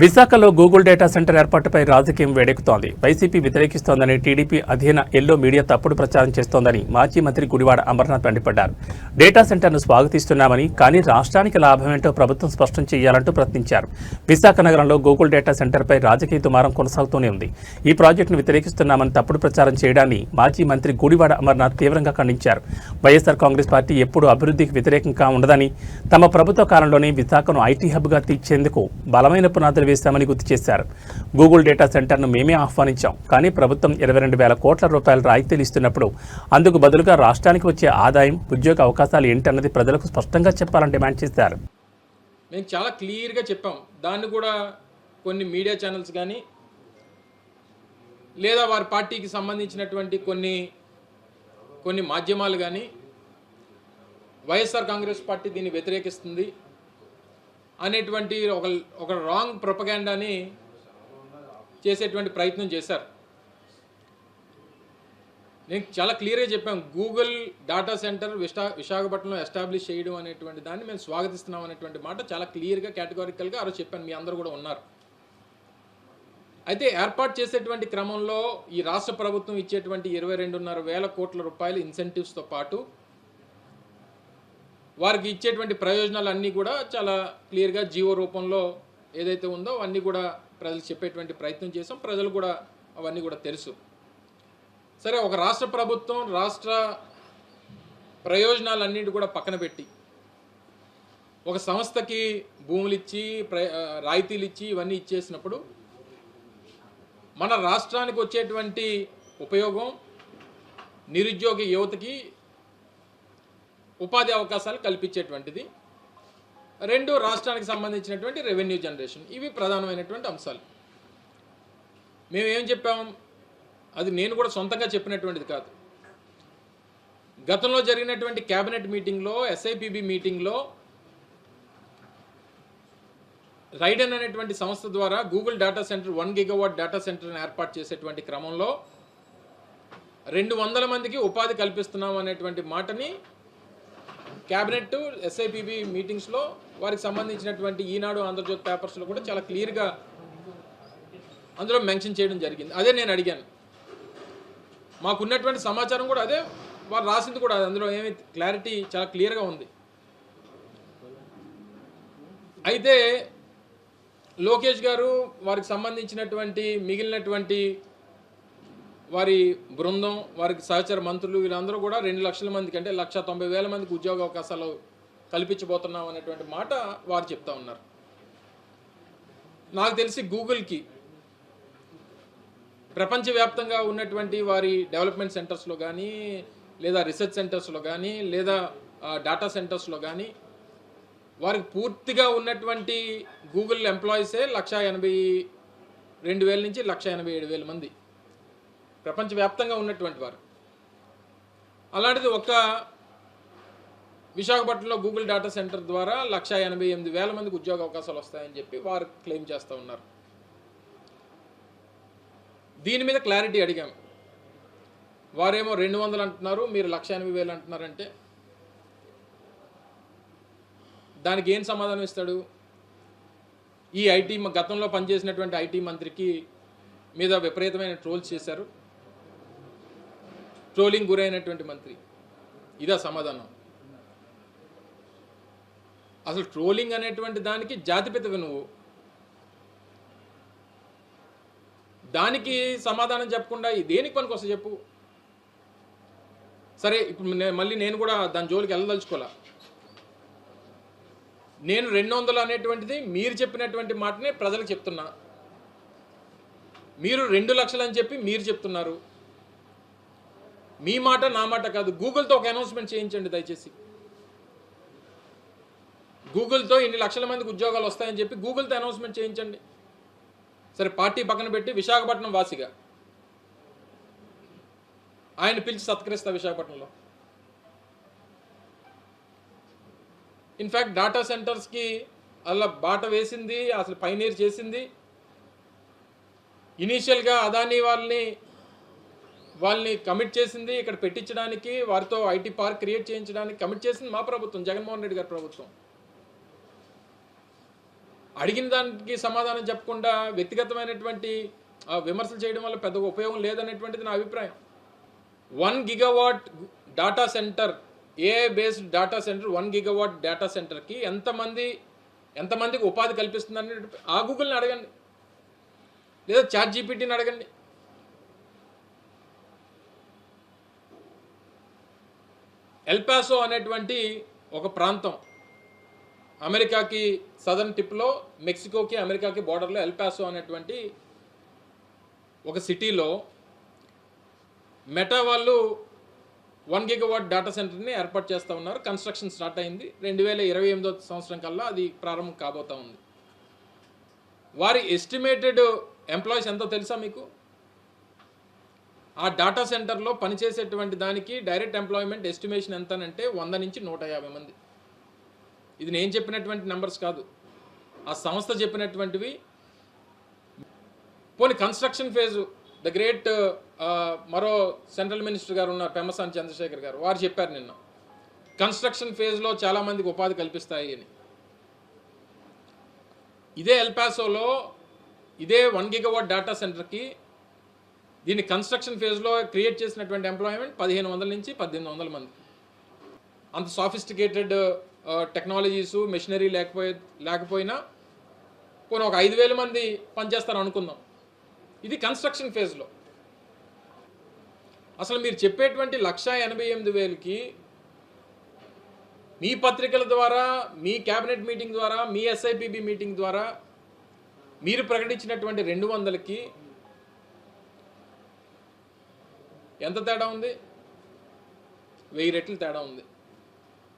విశాఖలో Google data centre ఏర్పాటుపై రాజకీయం వేడెక్కుతోంది. వైసీపీ వ్యతిరేకిస్తోందని టీడీపీ అధీన ఎల్లో మీడియా తప్పుడు ప్రచారం చేస్తోందని మాజీ మంత్రి గుడివాడ అమర్నాథ్ మండిపడ్డారు. డేటా సెంటర్ను స్వాగతిస్తున్నామని కానీ రాష్ట్రానికి లాభమేంటో ప్రభుత్వం స్పష్టం చేయాలంటూ ప్రశ్నించారు విశాఖ నగరంలో గూగుల్ డేటా సెంటర్పై రాజకీయ దుమారం కొనసాగుతూనే ఉంది. ఈ ప్రాజెక్టును వ్యతిరేకిస్తున్నామని తప్పుడు ప్రచారం చేయడాన్ని మాజీ మంత్రి గుడివాడ అమర్నాథ్ తీవ్రంగా ఖండించారు. వైఎస్ఆర్ కాంగ్రెస్ పార్టీ ఎప్పుడూ అభివృద్ధికి వ్యతిరేకంగా ఉండదని తమ ప్రభుత్వ కాలంలోనే విశాఖను ఐటీ హబ్గా తీర్చేందుకు బలమైన పునాదులు వేశామని గుర్తు చేశారు. గూగుల్ డేటా సెంటర్ను మేమే ఆహ్వానించాం. కానీ ప్రభుత్వం ఇరవై రెండు వేల కోట్ల రూపాయల రాయితీలు ఇస్తున్నప్పుడు అందుకు బదులుగా రాష్ట్రానికి వచ్చే ఆదాయం ఉద్యోగ అవకాశాలు ఏంటన్నది ప్రజలకు స్పష్టంగా చెప్పాలని డిమాండ్ చేశారు. మేము చాలా క్లియర్గా చెప్పాం. దాన్ని కూడా కొన్ని మీడియా ఛానల్స్ కానీ లేదా వారి పార్టీకి సంబంధించినటువంటి కొన్ని కొన్ని మాధ్యమాలు కానీ వైఎస్ఆర్ కాంగ్రెస్ పార్టీ దీన్ని వ్యతిరేకిస్తుంది. అనేటువంటి ఒక ఒక రాంగ్ ప్రొపగాండాని చేసేటువంటి ప్రయత్నం చేశారు. నేను చాలా క్లియర్గా చెప్పాను గూగుల్ డాటా సెంటర్ విశా విశాఖపట్నంలో ఎస్టాబ్లిష్ చేయడం అనేటువంటి దాన్ని మేము స్వాగతిస్తున్నాం అనేటువంటి మాట చాలా క్లియర్గా కేటగారికల్గా ఆ చెప్పాను మీ అందరూ కూడా ఉన్నారు. అయితే ఏర్పాటు చేసేటువంటి క్రమంలో ఈ రాష్ట్ర ప్రభుత్వం ఇచ్చేటువంటి ఇరవై రెండున్నర వేల కోట్ల రూపాయల ఇన్సెంటివ్స్తో పాటు వారికి ఇచ్చేటువంటి ప్రయోజనాలు అన్నీ కూడా చాలా క్లియర్గా జీవో రూపంలో ఏదైతే ఉందో అవన్నీ కూడా ప్రజలు చెప్పేటువంటి ప్రయత్నం చేసాం ప్రజలు కూడా అవన్నీ కూడా తెలుసు. సరే ఒక రాష్ట్ర ప్రభుత్వం రాష్ట్ర ప్రయోజనాలన్నిటి కూడా పక్కన పెట్టి ఒక సంస్థకి భూములు ఇచ్చి ప్ర రాయితీలు ఇచ్చి ఇవన్నీ ఇచ్చేసినప్పుడు మన రాష్ట్రానికి వచ్చేటువంటి ఉపయోగం నిరుద్యోగ యువతకి ఉపాధి అవకాశాలు కల్పించేటువంటిది. రెండు రాష్ట్రానికి సంబంధించినటువంటి రెవెన్యూ జనరేషన్ ఇవి ప్రధానమైనటువంటి అంశాలు. మేము ఏం చెప్పాం? అది నేను కూడా సొంతంగా చెప్పినటువంటిది కాదు. గతంలో జరిగినటువంటి కేబినెట్ మీటింగ్లో ఎస్ఐపిబి మీటింగ్లో రైడన్ అనేటువంటి సంస్థ ద్వారా Google data center one gigawatt data సెంటర్ని ఏర్పాటు చేసేటువంటి క్రమంలో రెండు వందల మందికి ఉపాధి కల్పిస్తున్నాం అనేటువంటి మాటని క్యాబినెట్ ఎస్ఐపిబి మీటింగ్స్లో వారికి సంబంధించినటువంటి ఈనాడు ఆంధ్రజ్యోతి పేపర్స్లో కూడా చాలా క్లియర్గా అందులో మెన్షన్ చేయడం జరిగింది. అదే నేను అడిగాను. మాకున్నటువంటి సమాచారం కూడా అదే వారు రాసింది కూడా అందులో ఏమి క్లారిటీ చాలా క్లియర్గా ఉంది. అయితే లోకేష్ గారు వారికి సంబంధించినటువంటి మిగిలినటువంటి వారి బృందం వారికి సహచర మంత్రులు వీళ్ళందరూ కూడా రెండు లక్షల మందికి అంటే లక్ష తొంభై వేల మందికి ఉద్యోగ అవకాశాలు కల్పించబోతున్నాం అనేటువంటి మాట వారు చెప్తా ఉన్నారు. నాకు తెలిసి గూగుల్కి ప్రపంచవ్యాప్తంగా ఉన్నటువంటి వారి డెవలప్మెంట్ సెంటర్స్లో కానీ లేదా రీసెర్చ్ సెంటర్స్లో కానీ లేదా డాటా సెంటర్స్లో కానీ వారికి పూర్తిగా ఉన్నటువంటి గూగుల్ ఎంప్లాయీసే లక్ష ఎనభై రెండు వేల నుంచి లక్ష ఎనభై ఏడు వేల మంది. ప్రపంచవ్యాప్తంగా ఉన్నటువంటి వారు. అలాంటిది ఒక విశాఖపట్నంలో గూగుల్ డేటా సెంటర్ ద్వారా లక్ష ఎనభై ఎనిమిది వేల మందికి ఉద్యోగ అవకాశాలు వస్తాయని చెప్పి వారు క్లెయిమ్ చేస్తూ ఉన్నారు. దీని మీద క్లారిటీ అడిగాం. వారేమో రెండు వందలు అంటున్నారు మీరు లక్ష ఎనభై వేలు అంటున్నారంటే. దానికి ఏం సమాధానం ఇస్తాడు? ఈ ఐటీ గతంలో పనిచేసినటువంటి ఐటీ మంత్రికి మీద విపరీతమైన ట్రోల్స్ చేశారు. ట్రోలింగ్ గురైనటువంటి మంత్రి. ఇదా సమాధానం. అసలు ట్రోలింగ్ అనేటువంటి దానికి జాతిపితవి నువ్వు. దానికి సమాధానం చెప్పకుండా దేనికి పనికొస్తా చెప్పు. సరే ఇప్పుడు మళ్ళీ నేను కూడా దాని జోలికి వెళ్ళదలుచుకోలే. నేను రెండు వందలు అనేటువంటిది మీరు చెప్పినటువంటి మాటనే ప్రజలకు చెప్తున్నా. మీరు రెండు లక్షలు అని చెప్పి మీరు చెప్తున్నారు. మీ మాట నా మాట కాదు. గూగుల్తో ఒక అనౌన్స్మెంట్ చేయించండి దయచేసి. గూగుల్తో ఇన్ని లక్షల మందికి ఉద్యోగాలు వస్తాయని చెప్పి గూగుల్తో అనౌన్స్మెంట్ చేయించండి. సరే పార్టీ పక్కన పెట్టి విశాఖపట్నం వాసిగా. ఆయన పిలిచి సత్కరిస్తా విశాఖపట్నంలో. ఇన్ఫ్యాక్ట్ డేటా సెంటర్స్కి అలా బాట వేసింది అసలు పైనీర్ చేసింది. ఇనీషియల్గా అదానీ వాళ్ళని వాళ్ళని కమిట్ చేసింది ఇక్కడ పెట్టించడానికి వారితో ఐటీ పార్క్ క్రియేట్ చేయించడానికి కమిట్ చేసింది మా ప్రభుత్వం జగన్మోహన్ రెడ్డి గారి ప్రభుత్వం. అడిగిన దానికి సమాధానం చెప్పకుండా వ్యక్తిగతమైనటువంటి విమర్శలు చేయడం వల్ల పెద్ద ఉపయోగం లేదనేటువంటిది నా అభిప్రాయం. One gigawatt data center AI based data center one gigawatt data సెంటర్కి ఎంతమంది ఎంతమందికి ఉపాధి కల్పిస్తుందని ఆ గూగుల్ని అడగండి. లేదా చాట్ జీపీటీని అడగండి. ఎల్పాసో అనేటువంటి ఒక ప్రాంతం. అమెరికాకి సదర్న్ టిప్లో మెక్సికోకి అమెరికాకి బార్డర్లో ఎల్పాసో అనేటువంటి ఒక సిటీలో మెటా వాళ్ళు వన్ గిగావాట్ డేటా సెంటర్ని ఏర్పాటు చేస్తూ ఉన్నారు. కన్స్ట్రక్షన్ స్టార్ట్ అయింది. రెండు వేల ఇరవై ఎనిమిదో సంవత్సరం కల్లా అది ప్రారంభం కాబోతా ఉంది. వారి ఎస్టిమేటెడ్ ఎంప్లాయీస్ ఎంతో తెలుసా మీకు? ఆ డేటా సెంటర్లో పనిచేసేటువంటి దానికి డైరెక్ట్ ఎంప్లాయ్మెంట్ ఎస్టిమేషన్ ఎంత అంటే వంద నుంచి నూట యాభై మంది. ఇది నేను చెప్పినటువంటి నెంబర్స్ కాదు. ఆ సంస్థ చెప్పినటువంటివి. పోనీ కన్స్ట్రక్షన్ ఫేజు ద గ్రేట్ మరో సెంట్రల్ మినిస్టర్ గారు ఉన్నారు పెమ్మసాని చంద్రశేఖర్ గారు. వారు చెప్పారు నిన్న. కన్స్ట్రక్షన్ ఫేజ్లో చాలామందికి ఉపాధి కల్పిస్తాయి అని. ఇదే ఎల్పాసోలో ఇదే వన్ గిగవాట్ డేటా సెంటర్కి దీన్ని కన్స్ట్రక్షన్ ఫేజ్లో క్రియేట్ చేసినటువంటి ఎంప్లాయ్మెంట్ పదిహేను వందల నుంచి పద్దెనిమిది వందల మంది. అంత సాఫిస్టికేటెడ్ టెక్నాలజీస్ మెషినరీ లేకపోయే లేకపోయినా కొన్ని ఒక ఐదు వేల మంది పనిచేస్తారు అనుకుందాం. ఇది కన్స్ట్రక్షన్ ఫేజ్లో అసలు మీరు చెప్పేటువంటి లక్ష ఎనభై ఎనిమిది వేలకి మీ పత్రికల ద్వారా మీ క్యాబినెట్ మీటింగ్ ద్వారా మీ ఎస్ఐపిబి మీటింగ్ ద్వారా మీరు ప్రకటించినటువంటి రెండు వందలకి ఎంత తేడా ఉంది? వెయ్యి రెట్లు తేడా ఉంది.